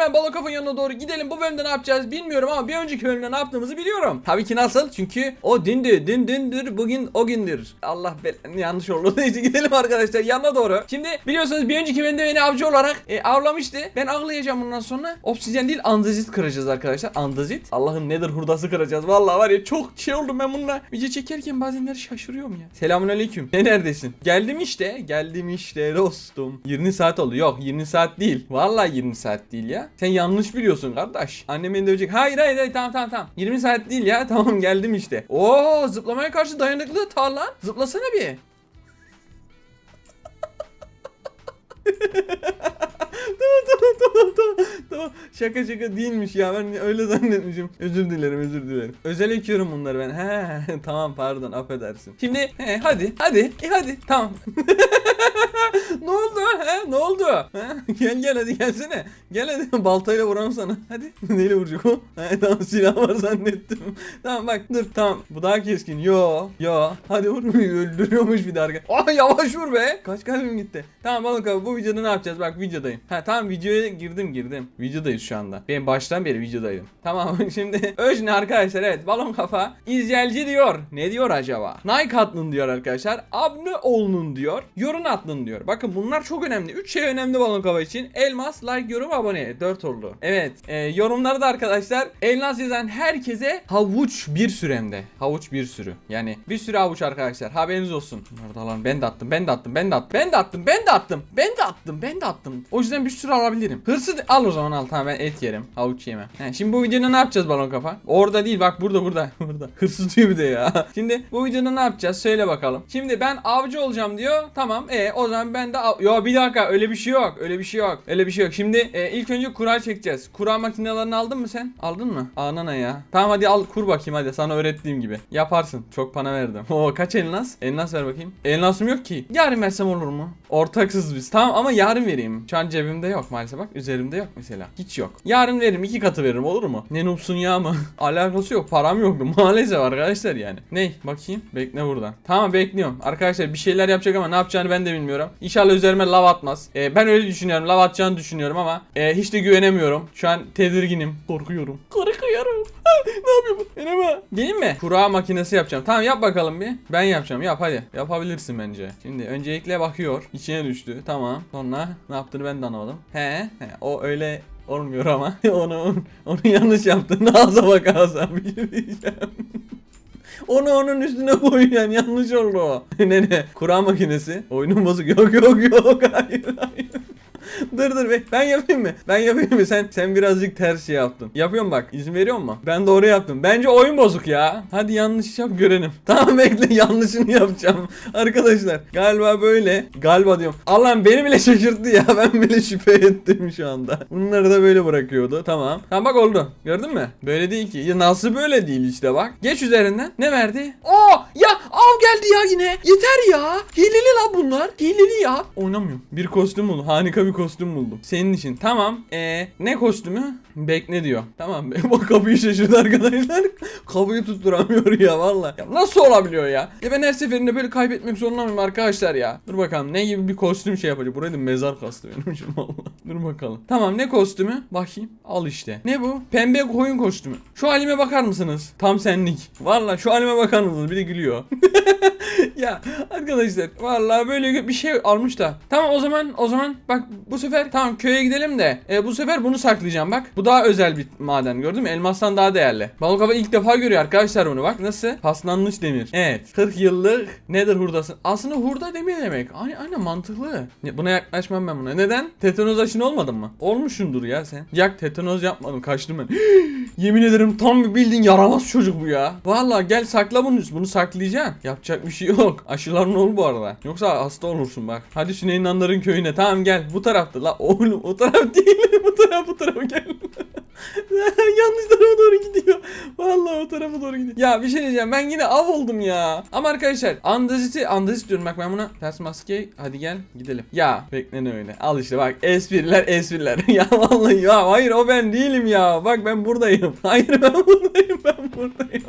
hemen kafanın yanına doğru gidelim. Bu bölümde ne yapacağız bilmiyorum ama bir önceki bölümde ne yaptığımızı biliyorum. Tabii ki nasıl? Çünkü o dindi, din dindir, bugün o gündür. Allah belanı yanlış oldu. Neyse gidelim arkadaşlar yanına doğru. Şimdi biliyorsunuz bir önceki bölümde beni avcı olarak e, avlamıştı. Ben avlayacağım bundan sonra. Obsidyen değil andezit kıracağız arkadaşlar. Andezit. Allah'ın nedir hurdası kıracağız. Vallahi var ya çok şey oldum ben bununla. Video çekerken bazenleri şaşırıyorum ya. Selamun aleyküm. Ne neredesin? Geldim işte. Geldim işte dostum. 20 saat oldu. Yok 20 saat değil. Vallahi 20 saat değil ya. Sen yanlış biliyorsun kardeş. Annem beni dövecek. Hayır hayır hayır tamam tamam tamam. 20 saat değil ya. Tamam geldim işte. Oo zıplamaya karşı dayanıklı tarla. Zıplasana bir. tamam tamam tamam tamam. Şaka şaka değilmiş ya. Ben öyle zannetmişim. Özür dilerim özür dilerim. Özel ekiyorum bunları ben. He tamam pardon affedersin. Şimdi he, hadi hadi e, hadi tamam. ne oldu? He? Ne oldu? He? Gel gel hadi gelsene. Gel hadi baltayla vuralım sana. Hadi. Neyle vuracak o? He, tamam silah var zannettim. tamam bak dur tamam. Bu daha keskin. Yo. Yo. Hadi vur. Öldürüyormuş bir de arka. Ah yavaş vur be. Kaç kalbim gitti. Tamam balık abi bu videoda ne yapacağız? Bak videodayım. Ha tamam videoya girdim girdim. Videodayız şu anda. Ben baştan beri videodayım. Tamam şimdi Öjne arkadaşlar evet balon kafa izleyici diyor. Ne diyor acaba? Nike atın diyor arkadaşlar. Abone olun diyor. Yorum atın diyor. Bakın bunlar çok önemli. 3 şey önemli balon kafa için. Elmas, like, yorum, abone. 4 oldu. Evet. E, yorumları da arkadaşlar elmas yazan herkese havuç bir süremde. Havuç bir sürü. Yani bir sürü havuç arkadaşlar. Haberiniz olsun. Nerede lan? Ben de attım. Ben de attım. Ben de attım. Ben de attım. Ben de attım. Ben de attım. Ben de attım. O yüzden bir sürü alabilirim. Hırsız al o zaman al. Tamam ben et yerim. Havuç yemem. He, şimdi bu videoda ne yapacağız balon kafa? Orada değil bak burada burada. burada. Hırsız diyor bir de ya. Şimdi bu videoda ne yapacağız? Söyle bakalım. Şimdi ben avcı olacağım diyor. Tamam. E o zaman ben de av... Yo bir dakika öyle bir şey yok. Öyle bir şey yok. Öyle bir şey yok. Şimdi e, ilk önce kura çekeceğiz. Kura makinelerini aldın mı sen? Aldın mı? Anana ya. Tamam hadi al kur bakayım hadi sana öğrettiğim gibi. Yaparsın. Çok para verdim. Oo kaç elmas? Elmas ver bakayım. Elmasım yok ki. Yarın versem olur mu? Ortaksız biz. Tamam ama yarın vereyim. Şu an cebimde yok maalesef bak. Üzerimde yok mesela. Hiç yok. Yarın veririm. iki katı veririm olur mu? Ne noobsun ya mı? Alakası yok. Param yoktu maalesef arkadaşlar yani. Ney? Bakayım. Bekle buradan. Tamam bekliyorum. Arkadaşlar bir şeyler yapacak ama ne yapacağını ben de bilmiyorum. İnşallah üzerime lav atmaz. Ee, ben öyle düşünüyorum. Lav atacağını düşünüyorum ama e, hiç de güvenemiyorum. Şu an tedirginim. Korkuyorum. Korkuyorum. ne yapıyor bu? Enema. Benim mi? Kura makinesi yapacağım. Tamam yap bakalım bir. Ben yapacağım. Yap hadi. Yapabilirsin bence. Şimdi öncelikle bakıyor. İçine düştü. Tamam. Sonra ne yaptığını ben de anlamadım. He. he. O öyle olmuyor ama. onu onu yanlış yaptın. Ağza bak ağza. Bir şey diyeceğim. Onu onun üstüne koyacaksın. Yanlış oldu o. ne ne? Kura makinesi. Oyunun bozuk. Yok yok yok. Hayır hayır. dur dur be. Ben yapayım mı? Ben yapayım mı? Sen sen birazcık ters şey yaptın. Yapıyorum bak. İzin veriyor mu? Ben doğru yaptım. Bence oyun bozuk ya. Hadi yanlış yap görelim. Tamam bekle yanlışını yapacağım. Arkadaşlar galiba böyle. Galiba diyorum. Allah'ım beni bile şaşırttı ya. Ben bile şüphe ettim şu anda. Bunları da böyle bırakıyordu. Tamam. Tamam bak oldu. Gördün mü? Böyle değil ki. Ya nasıl böyle değil işte bak. Geç üzerinden. Ne verdi? Oo ya av geldi ya yine. Yeter ya. Hileli la bunlar. Hileli ya. Oynamıyorum. Bir kostüm buldum. Harika bir kostüm buldum. Senin için. Tamam. Ee, ne kostümü? Bekle diyor. Tamam. Bak kapıyı şaşırdı arkadaşlar. Kapıyı tutturamıyor ya valla. Nasıl olabiliyor ya? Ya ben her seferinde böyle kaybetmek zorunda mıyım arkadaşlar ya? Dur bakalım ne gibi bir kostüm şey yapacak. Burayı da mezar kastı benim için valla. Dur bakalım. Tamam ne kostümü? Bakayım. Al işte. Ne bu? Pembe koyun kostümü. Şu halime bakar mısınız? Tam senlik. Valla şu halime bakar mısınız? Bir de gülüyor. ya arkadaşlar vallahi böyle bir şey almış da. Tamam o zaman o zaman bak bu sefer tamam köye gidelim de e, bu sefer bunu saklayacağım bak. Bu daha özel bir maden gördün mü? Elmastan daha değerli. Balık hava ilk defa görüyor arkadaşlar bunu bak. Nasıl? Paslanmış demir. Evet. 40 yıllık nedir hurdası? Aslında hurda demir demek. Aynen aynen mantıklı. Buna yaklaşmam ben buna. Neden? Tetanoz aşın olmadın mı? Olmuşsundur ya sen. Yak tetanoz yapmadım. Kaçtım ben. Yemin ederim tam bir bildiğin yaramaz çocuk bu ya. Vallahi gel sakla bunu. Bunu saklayacaksın. Yapacak bir şey yok. Aşıların ol bu arada. Yoksa hasta olursun bak. Hadi Süneyyin Nanların köyüne. Tamam gel. Bu tarafta. La oğlum o taraf değil. bu taraf bu tarafa gel. Yanlış tarafa doğru gidiyor. Vallahi o tarafa doğru gidiyor. Ya bir şey diyeceğim. Ben yine av oldum ya. Ama arkadaşlar andaziti andazit diyorum. Bak ben buna ters maske. Hadi gel gidelim. Ya bekle öyle. Al işte bak espriler espriler. ya vallahi ya hayır o ben değilim ya. Bak ben buradayım. Hayır ben buradayım ben buradayım.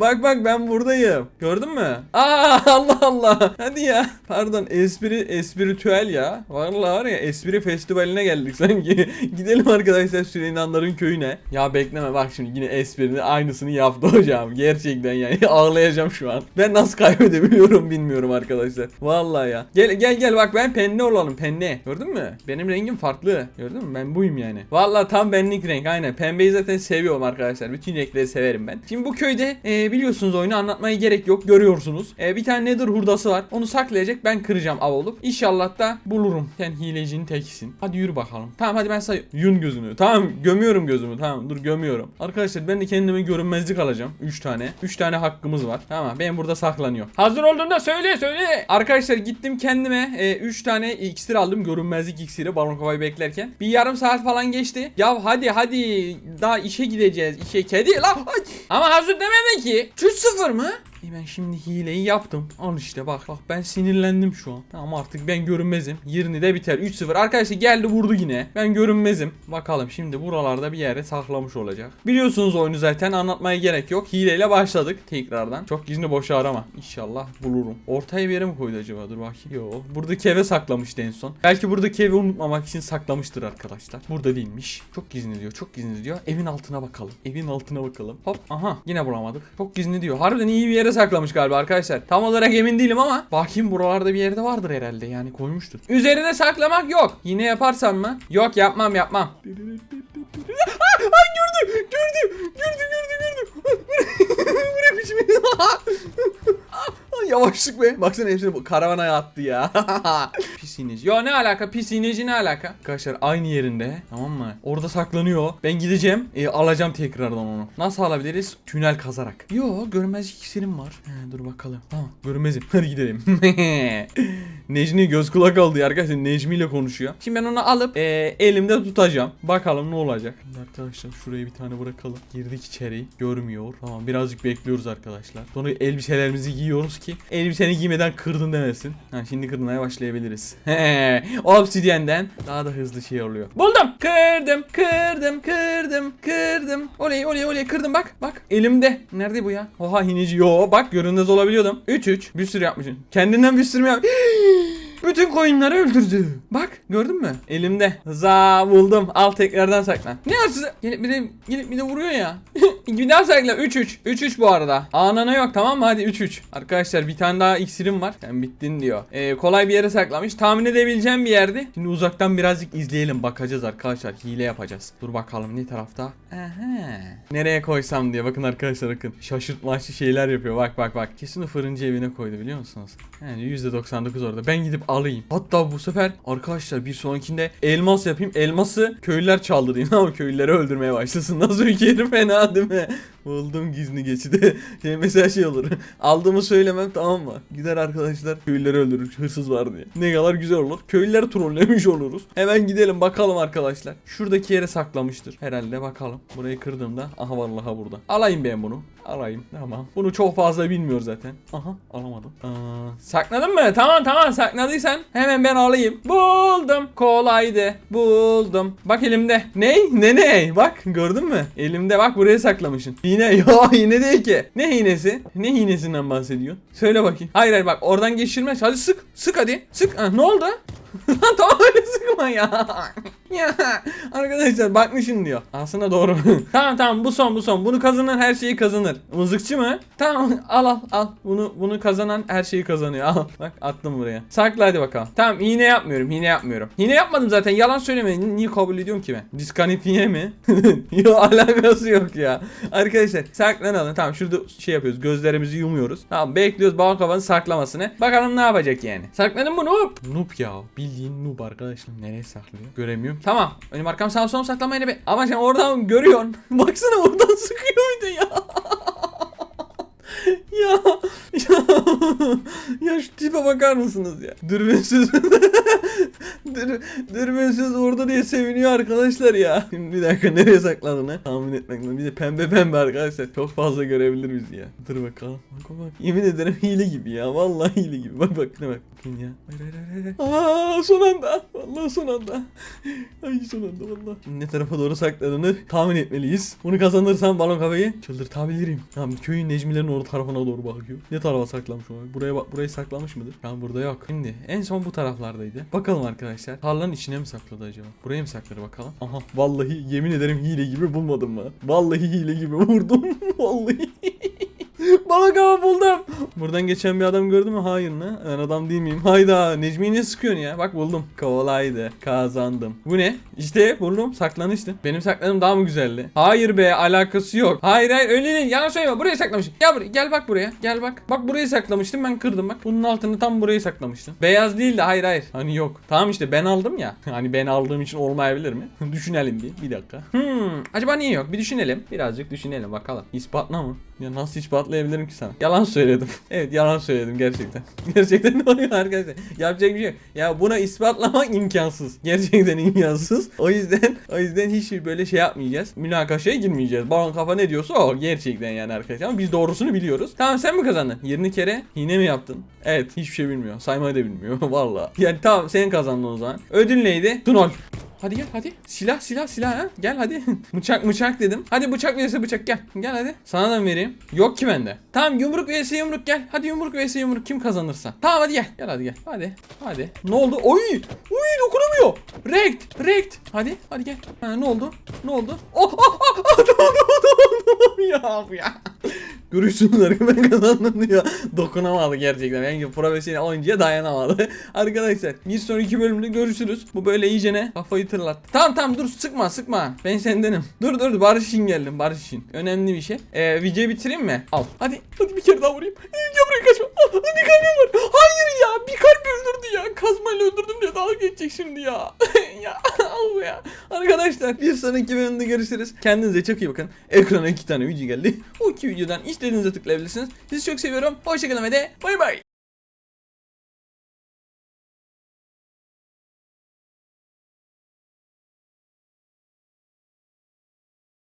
Bak bak ben buradayım. Gördün mü? Aa Allah Allah. Hadi ya. Pardon espri espritüel ya. Vallahi var ya espri festivaline geldik sanki. Gidelim arkadaşlar Süleymanların köyüne. Ya bekleme bak şimdi yine esprini aynısını yaptı hocam. Gerçekten yani ağlayacağım şu an. Ben nasıl kaybedebiliyorum bilmiyorum arkadaşlar. Vallahi ya. Gel gel gel bak ben penne olalım penne. Gördün mü? Benim rengim farklı. Gördün mü? Ben buyum yani. Vallahi tam benlik renk aynen. Pembeyi zaten seviyorum arkadaşlar. Bütün renkleri severim ben. Şimdi bu köyde e, biliyorsunuz oyunu anlatmaya gerek yok. Görüyorsunuz. E, bir tane nether hurdası var. Onu saklayacak. Ben kıracağım av olup. İnşallah da bulurum. Sen hilecinin tekisin. Hadi yürü bakalım. Tamam hadi ben say. Yun gözünü. Tamam gömüyorum gözümü. Tamam dur gömüyorum. Arkadaşlar ben de kendime görünmezlik alacağım. 3 tane. 3 tane hakkımız var. Tamam ben burada saklanıyor. Hazır olduğunda söyle söyle. Arkadaşlar gittim kendime 3 tane iksir aldım. Görünmezlik iksiri balon kovayı beklerken. Bir yarım saat falan geçti. Ya hadi hadi daha işe gideceğiz. İşe kedi la. Ama hazır demedi ki. 3-0 mı? E ben şimdi hileyi yaptım. Al işte bak bak ben sinirlendim şu an. Tamam artık ben görünmezim. 20 de biter. 3-0. Arkadaşlar geldi vurdu yine. Ben görünmezim. Bakalım şimdi buralarda bir yere saklamış olacak. Biliyorsunuz oyunu zaten anlatmaya gerek yok. Hileyle başladık tekrardan. Çok gizli boşa arama. İnşallah bulurum. Ortaya bir yere mi koydu acaba? Dur bakayım. Yo. Buradaki eve saklamıştı en son. Belki buradaki evi unutmamak için saklamıştır arkadaşlar. Burada değilmiş. Çok gizli diyor. Çok gizli diyor. Evin altına bakalım. Evin altına bakalım. Hop. Aha. Yine bulamadık. Çok gizli diyor. Harbiden iyi bir yere saklamış galiba arkadaşlar. Tam olarak emin değilim ama bakayım buralarda bir yerde vardır herhalde yani koymuştur. Üzerine saklamak yok. Yine yaparsam mı? Yok yapmam yapmam. Ay gördü gördü gördü gördü gördü. Bırak peşimi. Yavaşlık be. Baksana hepsini karavana attı ya. pis iğneci. Ya ne alaka? Pis iğneci ne alaka? Arkadaşlar aynı yerinde. Tamam mı? Orada saklanıyor. Ben gideceğim. e, alacağım tekrardan onu. Nasıl alabiliriz? Tünel kazarak. Yo görünmezlik iksirim var. He, dur bakalım. Tamam görünmezim. Hadi gidelim. Necmi göz kulak oldu ya arkadaşlar. Necmi ile konuşuyor. Şimdi ben onu alıp e, elimde tutacağım. Bakalım ne olacak. Arkadaşlar şuraya bir tane bırakalım. Girdik içeri. Görmüyor. Tamam birazcık bekliyoruz arkadaşlar. Sonra elbiselerimizi giyiyoruz ki elbiseni giymeden kırdın demesin. Ha, şimdi kırmaya başlayabiliriz. He, obsidiyenden daha da hızlı şey oluyor. Buldum. Kırdım, kırdım, kırdım, kırdım. Oley, oley, oley kırdım bak. Bak elimde. Nerede bu ya? Oha hineci. Yo bak görünmez olabiliyordum. 3-3. Bir sürü yapmışsın. Kendinden bir sürü mü yap? Bütün koyunları öldürdü. Bak gördün mü? Elimde. Za buldum. Al tekrardan saklan. Ne hırsızı? Gelip bir de, gelip bir de vuruyor ya. bir daha sakla. 3-3. 3-3 bu arada. Anana yok tamam mı? Hadi 3-3. Arkadaşlar bir tane daha iksirim var. Sen bittin diyor. Ee, kolay bir yere saklamış. Tahmin edebileceğim bir yerdi. Şimdi uzaktan birazcık izleyelim. Bakacağız arkadaşlar. Hile yapacağız. Dur bakalım ne tarafta? Aha. Nereye koysam diye. Bakın arkadaşlar bakın. Şaşırtmaçlı şeyler yapıyor. Bak bak bak. Kesin o fırıncı evine koydu biliyor musunuz? Yani %99 orada. Ben gidip alayım. Hatta bu sefer arkadaşlar bir sonrakinde elmas yapayım. Elması köylüler çaldırayım ama köylüleri öldürmeye başlasın. Nasıl ülke fena değil mi? Buldum gizli geçidi. Şey mesela şey olur. Aldığımı söylemem tamam mı? Gider arkadaşlar köylüleri öldürür. Hırsız var diye. Ne kadar güzel olur. Köylüleri trollemiş oluruz. Hemen gidelim bakalım arkadaşlar. Şuradaki yere saklamıştır. Herhalde bakalım. Burayı kırdığımda. Aha vallahi burada. Alayım ben bunu. Alayım. Tamam. Bunu çok fazla bilmiyor zaten. Aha alamadım. Aa, sakladın mı? Tamam tamam sakladıysan hemen ben alayım. Buldum. Kolaydı. Buldum. Bak elimde. Ney? Ne ne? Bak gördün mü? Elimde bak buraya saklamışsın. Yine ya yine değil ki. Ne iğnesi? Ne iğnesinden bahsediyorsun? Söyle bakayım. Hayır hayır bak oradan geçirme. Hadi sık. Sık hadi. Sık. Ha, ne oldu? Tamam öyle sıkma ya. Ya arkadaşlar bakmışım diyor. Aslında doğru. tamam tamam bu son bu son. Bunu kazanan her şeyi kazanır. Mızıkçı mı? Tamam al al al. Bunu bunu kazanan her şeyi kazanıyor. Al. Bak attım buraya. Sakla hadi bakalım. Tamam iğne yapmıyorum. Hile yapmıyorum. Hile yapmadım zaten. Yalan söyleme. Niye kabul ediyorum ki ben? Diskalifiye mi? yok alakası yok ya. Arkadaşlar saklanalım. Tamam şurada şey yapıyoruz. Gözlerimizi yumuyoruz. Tamam bekliyoruz balkavanın saklamasını. Bakalım ne yapacak yani. Sakladın mı noob? Noob ya. Bildiğin noob arkadaşlar. Nereye saklıyor? Göremiyorum. Tamam. Önüm arkam sağ solum saklamayı be. Ama sen oradan görüyorsun. Baksana oradan sıkıyor bir de ya. ya. Ya. ya şu tipe bakar mısınız ya? Dürbünsüz. Dür, dürbünsüz vurdu diye seviniyor arkadaşlar ya. Şimdi bir dakika nereye sakladığını tahmin etmek lazım. Bir de pembe pembe arkadaşlar. Çok fazla görebilir bizi ya. Dur bakalım. Bak bak. Yemin ederim hile gibi ya. Vallahi hile gibi. Bak bak ne bak. Bakın ya. Hayır son anda. Vallahi son anda. Ay son anda vallahi. Ne tarafa doğru sakladığını tahmin etmeliyiz. Bunu kazanırsam balon kafayı çıldırtabilirim. Tamam köyün Necmilerin orta tarafına doğru bakıyor. Ne tarafa saklamış o? Buraya bak burayı saklamış mıdır? Tamam burada yok. Şimdi en son bu taraflardaydı. Bakalım arkadaşlar. Tarlanın içine mi sakladı acaba? Buraya mı sakladı bakalım? Aha vallahi yemin ederim hile gibi bulmadım mı? Vallahi hile gibi vurdum. vallahi. Balık hava buldum. Buradan geçen bir adam gördün mü? Hayır ne? Ben adam değil miyim? Hayda Necmi'yi ne sıkıyorsun ya? Bak buldum. Kovalaydı. Kazandım. Bu ne? İşte buldum. Saklanıştı. Benim sakladığım daha mı güzeldi? Hayır be alakası yok. Hayır hayır öyle değil. Yalan söyleme. Buraya saklamıştım. Gel buraya. Gel bak buraya. Gel bak. Bak burayı saklamıştım. Ben kırdım bak. Bunun altını tam burayı saklamıştım. Beyaz değil de hayır hayır. Hani yok. Tamam işte ben aldım ya. Hani ben aldığım için olmayabilir mi? Düşünelim bir. Bir dakika. Hmm. Acaba niye yok? Bir düşünelim. Birazcık düşünelim bakalım. İspatla mı? Ya nasıl ispatlayabilirim ki sana? Yalan söyledim. evet yalan söyledim gerçekten. gerçekten ne oluyor arkadaşlar? Yapacak bir şey yok. Ya buna ispatlamak imkansız. Gerçekten imkansız. O yüzden o yüzden hiç böyle şey yapmayacağız. Münakaşaya girmeyeceğiz. Balon kafa ne diyorsa o. Gerçekten yani arkadaşlar. Ama biz doğrusunu biliyoruz. Tamam sen mi kazandın? 20 kere hile mi yaptın? Evet hiçbir şey bilmiyor. Saymayı da bilmiyor. Valla. Yani tamam sen kazandın o zaman. Ödül neydi? Tunol. Hadi gel hadi. Silah silah silah ha. Gel hadi. bıçak bıçak dedim. Hadi bıçak verirse bıçak gel. Gel hadi. Sana da mı vereyim? Yok ki bende. Tamam yumruk vs yumruk gel. Hadi yumruk vs yumruk kim kazanırsa. Tamam hadi gel. Gel hadi gel. Hadi. Hadi. Ne oldu? Oy! Oy dokunamıyor. Rekt. Rekt. Hadi. Hadi gel. Ha, ne oldu? Ne oldu? Oh! oh, oh, oh, tamam, tamam, tamam, ya bu ya. Görürsünüz arkadaşlar ben kazandım diyor. Dokunamadı gerçekten. Yani profesyonel oyuncuya dayanamadı. arkadaşlar bir sonraki bölümde görüşürüz. Bu böyle iyicene kafayı tırlattı. Tamam tamam dur sıkma sıkma. Ben sendenim. Dur dur barış için geldim barış için. Önemli bir şey. Ee, videoyu bitireyim mi? Al. Hadi hadi bir kere daha vurayım. Gel buraya kaçma. Aa, hadi kalbim var. Hayır ya bir kalp öldürdü ya. Kazmayla öldürdüm diye dalga geçecek şimdi ya. Ya al ya. Arkadaşlar bir sonraki bölümde görüşürüz. Kendinize çok iyi bakın. Ekrana iki tane video geldi. O iki videodan istediğinize tıklayabilirsiniz. Sizi çok seviyorum. Hoşçakalın ve de bay bay.